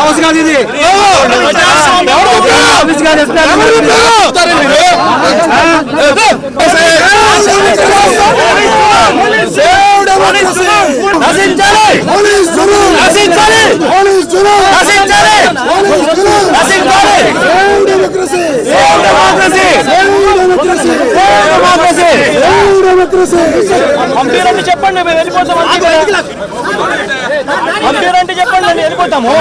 House కాదు ఇది office కాదు పంపిరండి చెప్పండి మేము వెళ్ళిపోతాం అంతే పంపిరండి చెప్పండి మేము వెళ్ళిపోతాము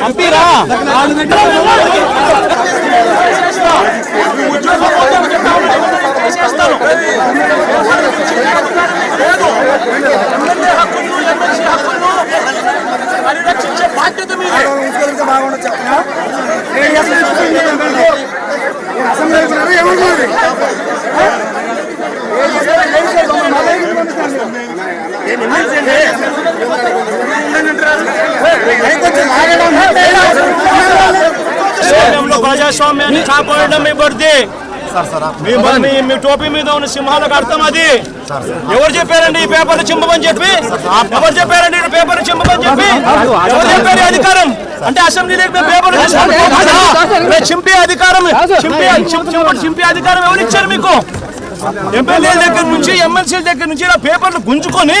పంపిరా దేశంలో ప్రజాస్వామ్యాన్ని కాపాడడం మీ బర్ది మీ టోపీ మీద ఉన్న సింహాలకు అర్థం అది. ఎవరు చెప్పారండి ఈ పేపర్లు చింపమని చెప్పి? ఎవరు చెప్పారండి పేపర్లు చింపమని చెప్పి? ఎవరు చెప్పారు అధికారం? అంటే అసెంబ్లీ పేపర్లు చింపే అధికారం చింపే చింపే అధికారం ఎవరు ఇచ్చారు మీకు? ఎమ్మెల్యేల దగ్గర నుంచి ఎమ్మెల్సీల దగ్గర నుంచి ఇలా పేపర్లు గుంజుకొని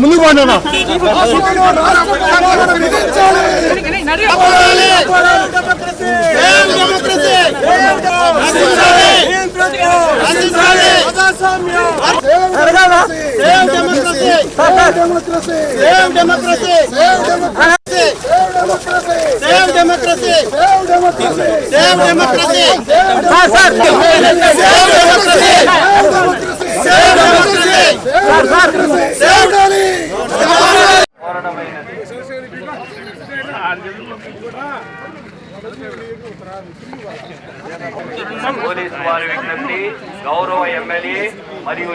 ముందుకు సేవ్ డెమోక్రసీ పోలీసు వారి విజ్ఞప్తి గౌరవ ఎమ్మెల్యే మరియు